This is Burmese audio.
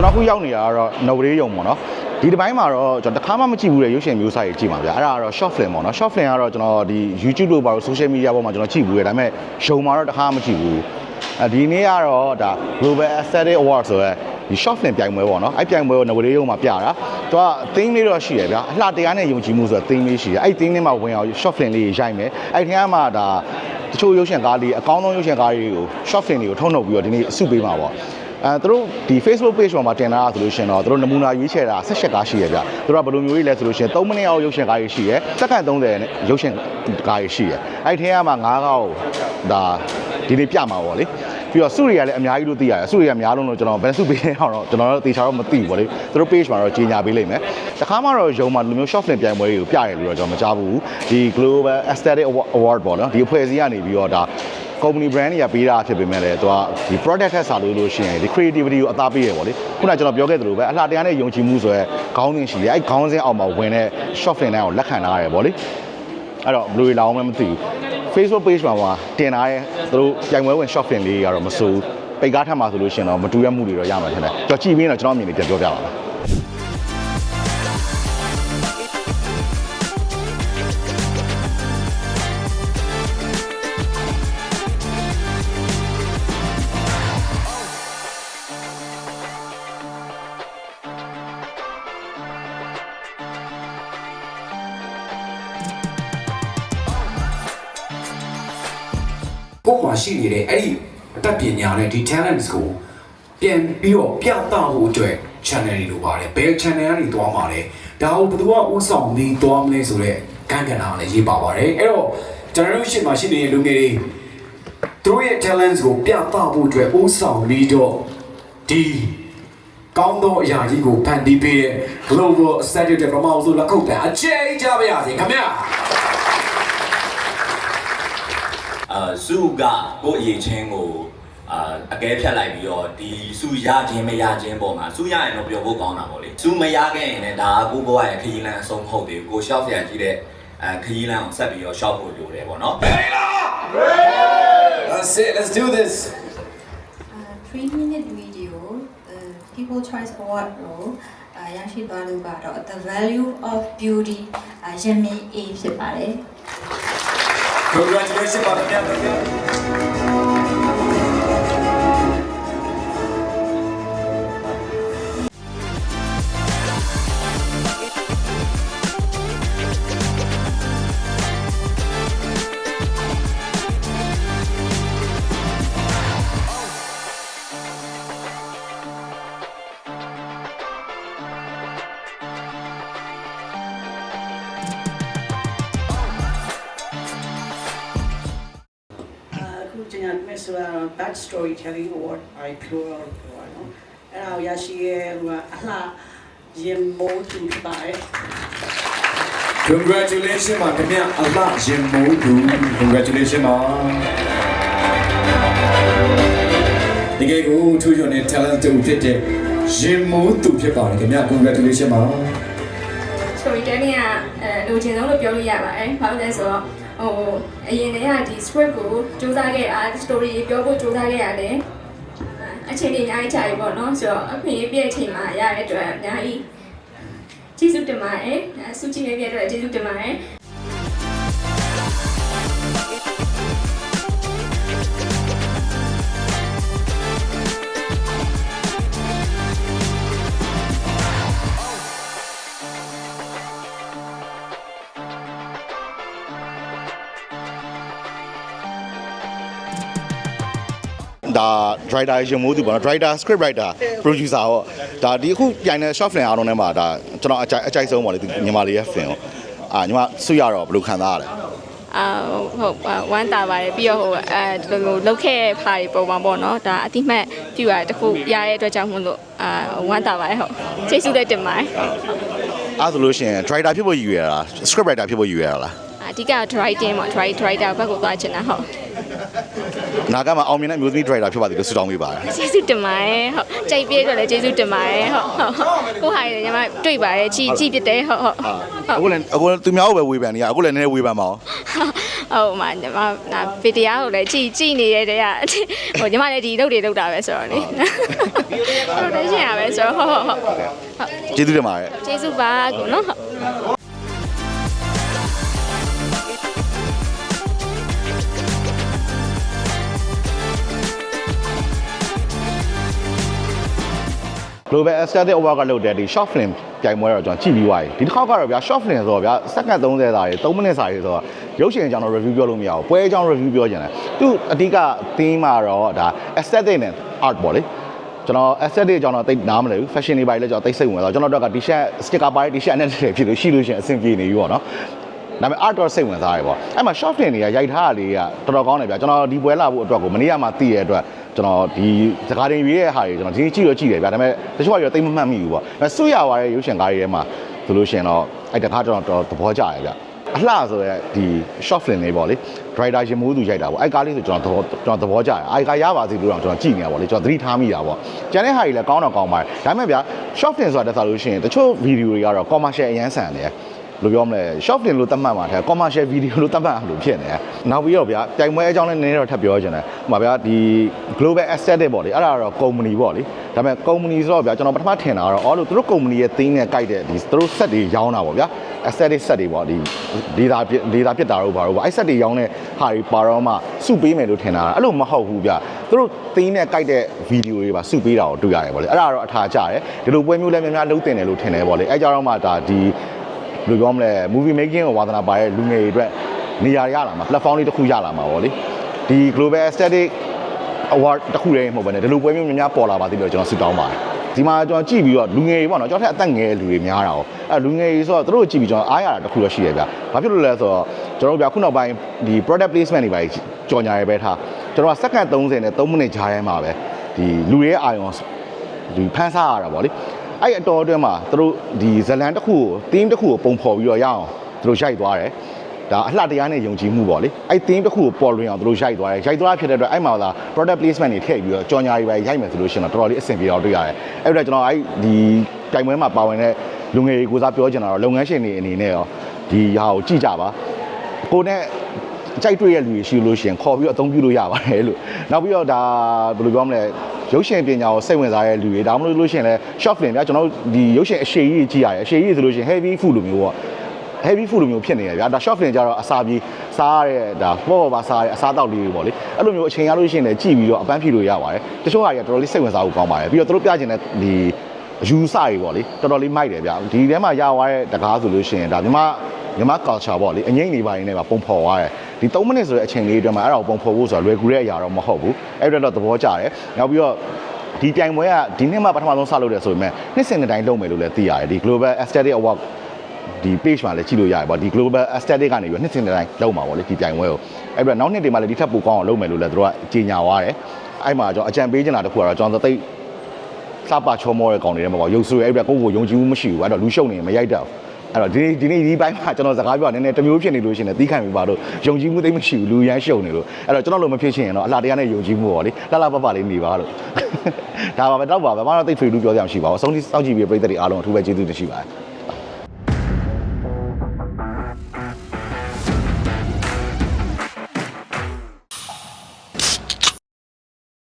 ကျွန်တော်အခုရောက်နေတာကတော့နော်ဝရေးယုံပေါ့နော်ဒီတစ်ပိုင်းမှာတော့ကျွန်တော်တစ်ခါမှမကြည့်ဘူးလေရုပ်ရှင်မျိုးစားကြီးကြည့်ပါဗျာအဲ့ဒါကတော့ short film ပေါ့နော် short film ကတော့ကျွန်တော်ဒီ YouTube တို့ဘာလို့ social media ပေါ်မှာကျွန်တော်ကြည့်ဘူးလေဒါပေမဲ့ရှုံမှာတော့တစ်ခါမှမကြည့်ဘူးအဲဒီနေ့ကတော့ဒါ Global Aesthetic Award ဆိုရဲဒီ short film ပြိုင်ပွဲပေါ့နော်အဲ့ပြိုင်ပွဲကိုနော်ဝရေးယုံမှာပြတာသူက theme လေးတော့ရှိတယ်ဗျာအလှတရားနဲ့ယုံကြည်မှုဆိုတဲ့ theme လေးရှိတယ်အဲ့ theme လေးမှာဝင်အောင် short film လေးရိုက်မယ်အဲ့ဒီထဲမှာဒါတချို့ရုပ်ရှင်ကားလေးအကောင်းဆုံးရုပ်ရှင်ကားလေးတွေကို short film တွေကိုထုတ်နှုတ်ပြီးတော့ဒီနေ့အစုပေးမှာပေါ့ အဲသူတို့ဒီ Facebook page ပေါ်မှာတင်လာတာဆိုလို့ရှရင်တော့သူတို့နမူနာရွေးချယ်တာဆက်ရှက်ကားရှိရဗျသူတို့ကဘယ်လိုမျိုးကြီးလဲဆိုလို့ရှရင်3မိနစ်အောင်ရုပ်ရှင်ကားကြီးရှိရစက္ကန့်30နဲ့ရုပ်ရှင်ကားကြီးရှိရအဲ့ဒီထဲမှာ9ကောက်ဒါဒီနေ့ပြမှာပေါ့လေပြီးတော့စုရီကလည်းအများကြီးလို့သိရတယ်စုရီကများလုံးလို့ကျွန်တော်ဘယ်စုပေးနေအောင်တော့ကျွန်တော်တို့တေချာတော့မသိဘူးပေါ့လေသူတို့ page မှာတော့ကြီးညာပေးလိမ့်မယ်တခါမှတော့ရုံမှာလူမျိုး short film ပြိုင်ပွဲတွေကိုပြရတယ်လို့တော့ကျွန်တော်မကြားဘူးဒီ Global Aesthetic Award ပေါ့နော်ဒီအဖွဲ့အစည်းကနေပြီးတော့ဒါ company brand တွေကပေးတာဖြစ်ပေမဲ့လည်းသူကဒီ product ထက်စာလို့လို့ရှိရင်ဒီ creativity ကိုအသားပေးရပေါ့လေခုနကကျွန်တော်ပြောခဲ့သလိုပဲအလှတရားနဲ့ယုံကြည်မှုဆိုရဲခေါင်းစဉ်ရှိတယ်အဲ့ခေါင်းစဉ်အောက်မှာဝင်တဲ့ short film တွေကိုလက်ခံထားရတယ်ပေါ့လေအဲ့တော့ဘယ်လိုလာအောင်မသိဘူး Facebook page မှာမှာတင်ထားတဲ့သူတို့ပြိုင်ပွဲဝင် short film လေးကတော့မစိုးဘူးပိတ်ကားထပ်မှာဆိုလို့ရှိရင်တော့မတူရမှုတွေတော့ရမှာထင်တယ်ကျွန်တော်ကြည့်ပြီးရင်တော့ကျွန်တော်အမြင်တွေပြန်ပြောပြပါမယ် ကိုယ့်မှာရှိနေတဲ့အဲ့ဒီအတတ်ပညာနဲ့ဒီ talents ကိုပြန်ပြီးတော့ပြသဖို့အတွက် channel တွေလိုပါတယ်ဘယ် channel ကနေသွားမှာလဲဒါကိုဘယ်သူကဥဆောင်ပြီးသွားမလဲဆိုတော့ကန့်ကဏ္ဍကလည်းရေးပါပါတယ်အဲ့တော့ကျွန်တော်တို့ရှေ့မှာရှိနေတဲ့လူငယ်တွေသူတို့ရဲ့ talents ကိုပြသဖို့အတွက်ဥဆောင်ပြီးတော့ဒီကောင်းသောအရာကြီးကိုဖန်တီးပေးတဲ့ Global Aesthetic တဲ့ပမာဦးဆိုလက်ခုပ်တန်းအကျဉ်းကြပါရစေခင်ဗျာ အာစုကကိုယ့်အရေးချင်းကိုအာအကဲဖြတ်လိုက်ပြီးတော့ဒီစုရခြင်းမရခြင်းပုံမှာစုရရင်တော့ပြောဖို့ကောင်းတာပေါ့လေစုမရခဲ့ရင်လည်းဒါကကိုယ့်ဘဝရဲ့ခရီးလမ်းအဆုံးမဟုတ်သေးဘူးကိုရှောက်ဆရာကြီးတဲ့အဲခရီးလမ်းကိုဆက်ပြီးတော့ရှောက်ဖို့လိုတယ်ပေါ့နော် That's it let's do this uh, three minute video uh, people choice award ကို uh, ရရှိသွားလို့ကတော့ the value of beauty uh, ရမင်း A ဖြစ်ပါတယ် Congratulations ပါခ င်ဗျာခင်ဗျာအခုကျန်တဲ့ miss ဆိုတာ bad storytelling award I plural ပေါ့နော်အဲ့ဒါကိုရရှိရဲဟိုကအလှရင်မိုးသူဖြစ်ပါတယ် Congratulations ပါခင်ဗျာအလှရင်မိုးသူ Congratulations ပါတကယ်ကိုထူးချွန်တဲ့ talent တူဖြစ်တဲ့ရင်မိုးသူဖြစ်ပါတယ်ခင်ဗျာ Congratulations ပါ storytelling ကအဲလိုချင်ဆုံးလို့ပြောလို့ရပါတယ်။ဘာလို့လဲဆိုတော့ ဟိုအရင်တည်းကဒီ script ကိုစူးစမ်းခဲ့တာ story ပြောဖို့စူးစမ်းခဲ့ရတယ်။အချိန်ကြီးအများကြီးကြာပြီပေါ့နော်။ဆိုတော့အခွင့်အရေးပြည့်အချိန်မှာရတဲ့အတွက်အများကြီးကျေးဇူးတင်ပါတယ်။အဲဆုချီးပေးပြတဲ့အတွက်ကျေးဇူးတင်ပါတယ်။ ဒါ writer ရင်မိုးသူပေါ့နော် writer script writer producer ပေါ့ဒါဒီအခုပြိုင်တဲ့ short film အားလုံးထဲမှာဒါကျွန်တော်အကြိုက်အကြိုက်ဆုံးပါလေဒီညီမလေးရဲ့ film ပေါ့အာညီမဆွရတော့ဘယ်လိုခံစားရလဲအာဟုတ်ဝမ်းတာပါတယ်ပြီးတော့ဟိုအဲဒီလိုမျိုးလောက်ခဲ့ဖာတွေပုံမှာပေါ့နော်ဒါအတိမတ်ပြူရတခုရတဲ့အတွက်ကြောင့်မလို့အာဝမ်းတာပါတယ်ဟုတ်ကျေးဇူးလည်းတင်ပါတယ်အဲ့ဆိုလို့ရှိရင် writer ဖြစ်ဖို့ရည်ရွယ်တာ script writer ဖြစ်ဖို့ရည်ရွယ်တာလား အဓိက writing ပေါ့ writer writer ဘက်ကိုသွားချင်တာဟုတ်နာကမှာအောင်မြင်တဲ့မျိုးသမီး driver ဖြစ်ပါသေးလို့ဆုတောင်းပေးပါတယ်ကျေးဇူးတင်ပါတယ်ဟုတ်ကြိုက်ပြည့်တော့လည်းကျေးဇူးတင်ပါတယ်ဟုတ်ဟုတ်ဟုတ်ကိုဟာရညီမတွေ့ပါတယ်ကြည်ကြည်ပြတယ်ဟုတ်ဟုတ်အခုလည်းအခုသူများကိုပဲဝေဖန်နေရအခုလည်းနည်းနည်းဝေဖန်ပါအောင်ဟုတ်မှာညီမနာဗီဒီယိုကိုလည်းကြည်ကြည်နေတဲ့တည်းကဟိုညီမလည်းဒီလုပ်တွေလုပ်တာပဲဆိုတော့လေဟုတ်တယ်ရှင်ရပဲဆိုတော့ဟုတ်ဟုတ်ဟုတ်ကျေးဇူးတင်ပါတယ်ကျေးဇူးပါကူနော် global aesthetic award ကလုပ်တဲ့ဒီ short film ပြိုင်ပွဲတော့ကျွန်တော်ကြည့်ပြီးသွားပြီဒီတစ်ခေါက်ကတော့ဗျာ short film ဆိုတော့ဗျာစက္ကန့်30စာတွေ3မိနစ်စာတွေဆိုတော့ရုပ်ရှင်အကြောင်းတော့ review ပြောလို့မရဘူးပွဲအကြောင်း review ပြောချင်တယ်သူအဓိက theme မှာတော့ဒါ aesthetic နဲ့ art ပေါ့လေကျွန်တော် aesthetic အကြောင်းတော့တိတ်နားမလည်ဘူး fashion တွေပိုင်းလည်းကျွန်တော်တိတ်စိတ်ဝင်တော့ကျွန်တော်တို့က t-shirt sticker ပိုင်း t-shirt နဲ့တည်းဖြစ်လို့ရှိလို့ရှိရင်အဆင်ပြေနေပြီပေါ့နော် ဒါပေမဲ့ art တော့စိတ်ဝင်စားရပေါ့အဲ့မှာ short film တွေကရိုက်ထားတာလေးကတော်တော်ကောင်းတယ်ဗျာကျွန်တော်ဒီပွဲလာဖို့အတွက်ကိုမနေ့ကမှသိရတဲ့အတွက်ကျွန်တော်ဒီစကားတင်ရေးတဲ့ဟာတွေကျွန်တော်ဒီနေ့ကြည့်တော့ကြည့်တယ်ဗျာဒါပေမဲ့တချို့ကရောတိတ်မမှတ်မိဘူးပေါ့ဒါပေမဲ့စွရသွားတဲ့ရုပ်ရှင်ကားတွေထဲမှာဆိုလို့ရှိရင်တော့အဲ့တခါကျွန်တော်တော်သဘောကျရဗျာအလှဆိုရဲဒီ short film လေးပေါ့လေ driver ရှင်မိုးသူရိုက်တာပေါ့အဲ့ကားလေးဆိုကျွန်တော်သဘောကျွန်တော်သဘောကျတယ်အဲ့ကားရပါစေလို့တော့ကျွန်တော်ကြည့်နေတာပေါ့လေကျွန်တော်သတိထားမိတာပေါ့ကျန်တဲ့ဟာတွေလည်းကောင်းတော့ကောင်းပါတယ်ဒါပေမဲ့ဗျာ short film ဆိုတာတက်စားလို့ရှိရင်တချို့ video တွေကတော့ commercial အရန်ဆန်တယ် လို့ပြောမလဲ short film လို့သတ်မှတ်မှာတဲ့ commercial video လို့သတ်မှတ်အောင်လို့ဖြစ်နေတယ်။နောက်ပြီးတော့ဗျာတိုင်ပွဲအကြောင်းလည်းနည်းနည်းတော့ထပ်ပြောချင်တယ်။ဟိုမှာဗျာဒီ global aesthetic ပေါ့လေအဲ့ဒါကတော့ company ပေါ့လေ။ဒါပေမဲ့ company ဆိုတော့ဗျာကျွန်တော်ပထမထင်တာကတော့အော်လို့သူတို့ company ရဲ့ theme နဲ့ကိုက်တဲ့ဒီသူတို့ set တွေရောင်းတာပေါ့ဗျာ။ aesthetic set တွေပေါ့ဒီ data data ပြစ်တာတို့ဘာတို့ပေါ့အဲ့ set တွေရောင်းတဲ့ဟာတွေပါတော့မှစုပေးမယ်လို့ထင်တာအဲ့လိုမဟုတ်ဘူးဗျ။သူတို့ theme နဲ့ကိုက်တဲ့ video တွေပါစုပေးတာကိုတွေ့ရတယ်ပေါ့လေ။အဲ့ဒါတော့အထာကျတယ်။ဒီလိုပွဲမျိုးလည်းများများလုံးတင်တယ်လို့ထင်တယ်ပေါ့လေ။အဲ့ကြတော့မှဒါဒီ ဘယ်လိုပြောမလဲ movie making ကိုဝါသနာပါတဲ့လူငယ်တွေအတွက်နေရာရလာမှာ platform လေးတစ်ခုရလာမှာပေါ့လေဒီ global aesthetic award တစ်ခုတည်းမဟုတ်ဘဲねဒီလိုပွဲမျိုးများများပေါ်လာပါသေးတယ်ကျွန်တော်ဆုတောင်းပါတယ်ဒီမှာကျွန်တော်ကြည့်ပြီးတော့လူငယ်တွေပေါ့နော်ကျွန်တော်ထက်အသက်ငယ်တဲ့လူတွေများတာ哦အဲလူငယ်တွေဆိုတော့သူတို့ကိုကြည့်ပြီးကျွန်တော်အားရတာတစ်ခုတော့ရှိရဗျဘာဖြစ်လို့လဲဆိုတော့ကျွန်တော်တို့ဗျခုနောက်ပိုင်းဒီ product placement တွေပါကြော်ညာရဲပဲထားကျွန်တော်ကစက္ကန့်30နဲ့3မိနစ်ကြားထဲမှာပဲဒီလူတွေရဲ့အာရုံဒီဖန်ဆားရတာပေါ့လေ အဲ့အတော်အတွင်းမှာသူတို့ဒီဇလန်တစ်ခုကို theme တစ်ခုကိုပုံဖော်ပြီးတော့ရအောင်သူတို့ရိုက်သွားတယ်ဒါအလှတရားနဲ့ယုံကြည်မှုပေါ့လေအဲ့ theme တစ်ခုကိုပေါ်လွင်အောင်သူတို့ရိုက်သွားတယ်ရိုက်သွားဖြစ်တဲ့အတွက်အဲ့မှာသာ product placement တွေထည့်ပြီးတော့ကြော်ညာတွေပဲရိုက်မယ်ဆိုလို့ရှိရင်တော့တော်တော်လေးအဆင်ပြေတော့တွေ့ရတယ်အဲ့တော့ကျွန်တော်အဲ့ဒီတိုင်ပွဲမှာပါဝင်တဲ့လူငယ်တွေကိုစားပြောချင်တာတော့လုပ်ငန်းရှင်တွေအနေနဲ့ရောဒီဟာကိုကြည့်ကြပါကိုနဲ့ကြိုက်တွေ့ရလူတွေရှိလို့ရှိရင်ခေါ်ပြီးတော့အသုံးပြုလို့ရပါတယ်လို့နောက်ပြီးတော့ဒါဘယ်လိုပြောမလဲ ရုပ်ရှင်ပညာကိုစိတ်ဝင်စားတဲ့လူတွေဒါမှမဟုတ်လို့ရှိရင်လည်း short film ဗျာကျွန်တော်တို့ဒီရုပ်ရှင်အရှိကြီးကြည့်ရတယ်အရှိကြီးဆိုလို့ရှိရင် heavy food လိုမျိုးပေါ့ heavy food လိုမျိုးဖြစ်နေရဗျာဒါ short film ကြတော့အစာပြေးစားရတဲ့ဒါပေါ့ပေါ့ပါစားရတဲ့အစားတောက်လေးတွေပေါ့လေအဲ့လိုမျိုးအချိန်ရလို့ရှိရင်လည်းကြည့်ပြီးတော့အပန်းဖြေလို့ရပါတယ်တချို့ဟာတွေကတော်တော်လေးစိတ်ဝင်စားဖို့ကောင်းပါတယ်ပြီးတော့သူတို့ပြချင်တဲ့ဒီအယူဆတွေပေါ့လေတော်တော်လေးမိုက်တယ်ဗျာဒီထဲမှာရသွားတဲ့တကားဆိုလို့ရှိရင်ဒါမြမ မြမ culture ပေါ့လေအငိမ့်နေပိုင်းနဲ့ပါပုံဖော်သွားတယ်ဒီ3မိနစ်ဆိုတဲ့အချိန်လေးအတွင်းမှာအဲ့ဒါကိုပုံဖော်ဖို့ဆိုတာလွယ်ကူတဲ့အရာတော့မဟုတ်ဘူးအဲ့ဒါတော့သဘောကျတယ်နောက်ပြီးတော့ဒီပြိုင်ပွဲကဒီနှစ်မှပထမဆုံးစလုပ်တယ်ဆိုပေမဲ့နှစ်စဉ်တစ်တိုင်းလုပ်မယ်လို့လည်းသိရတယ်ဒီ Global Aesthetic Award ဒီ page မှာလည်းကြည့်လို့ရတယ်ပေါ့ဒီ Global Aesthetic ကနေပြီးနှစ်စဉ်တစ်တိုင်းလုပ်မှာပေါ့လေဒီပြိုင်ပွဲကိုအဲ့ပြီးတော့နောက်နှစ်တွေမှာလည်းဒီထက်ပိုကောင်းအောင်လုပ်မယ်လို့လည်းသူတို့ကကြေညာသွားတယ်အဲ့မှာကျွန်တော်အကြံပေးချင်တာတစ်ခုကတော့ကျွန်တော်သိစပါချောမောတဲ့ကောင်တွေထဲမှာပေါ့ရုပ်ဆူရဲအဲ့ပြီးတော့ကိုယ့်ကိုယုံကြည်မှုမရှိဘူးအဲ့တော့လူရှုံနေရင်မရိုက်တတ်ဘူး အဲ့တော့ဒီဒီနေ့ဒီပိုင်းမှာကျွန်တော်စကားပြောတာနည်းနည်းတစ်မျိုးဖြစ်နေလို့ရှိရင်လည်းတီးခံပြီးပါတော့ယုံကြည်မှုသိမ့်မရှိဘူးလူရမ်းရှုံနေလို့အဲ့တော့ကျွန်တော်လိုမဖြစ်ချင်ရင်တော့အလားတရားနဲ့ယုံကြည်မှုပေါ့လေလှလှပပလေးနေပါလို့ဒါပါပဲတော့ပါပဲမတော့တိတ်ထွေလူပြောကြမှရှိပါဘူးအဆုံးထိစောင့်ကြည့်ပြီးပြည်သက်တွေအားလုံးအထူးပဲကျေးဇူးတင်ရှိပါတယ်